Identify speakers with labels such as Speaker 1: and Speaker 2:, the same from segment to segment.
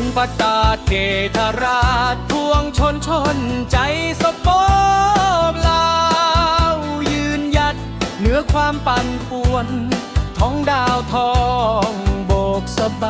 Speaker 1: วัน
Speaker 2: ประกาเททราชพวงชนชนใจสปอบลาวยืนยัดเหนือความปั่นป่วน ท้องดาวทองโบกสะบา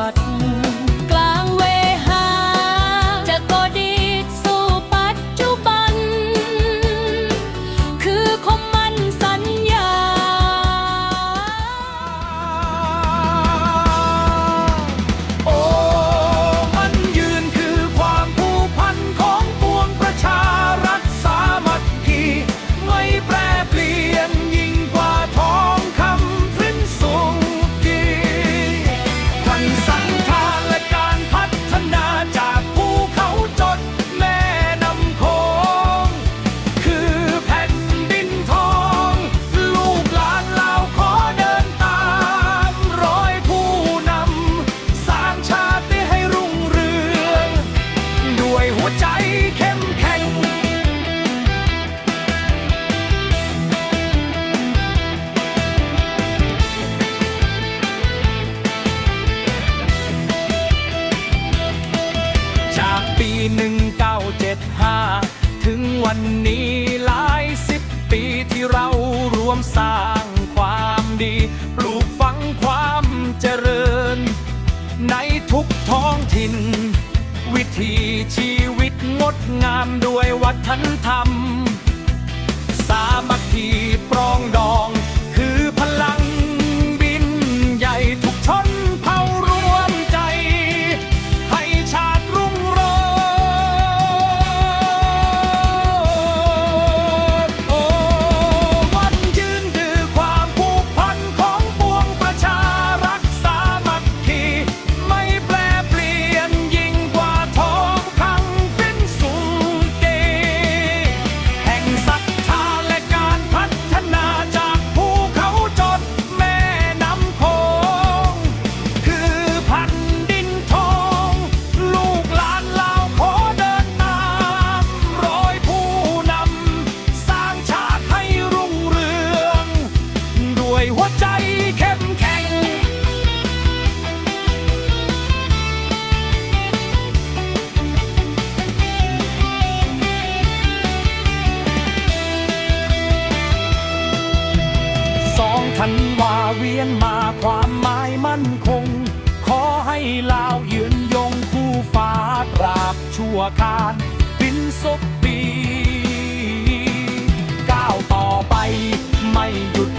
Speaker 2: 1975 ถึงวันนี้หลายสิบปีที่เรารวมสร้างความดี ปลูกฝังความเจริญ ในทุกท้องถิ่น วิถีชีวิตงดงามด้วยวัฒนธรรม สามัคคีปรองดอง ทันวาเวียนมาความหมายมั่นคง ขอให้ลาวยืนยงคู่ฟ้าตราบชั่วคารปินศพปีก้าวต่อไปไม่หยุด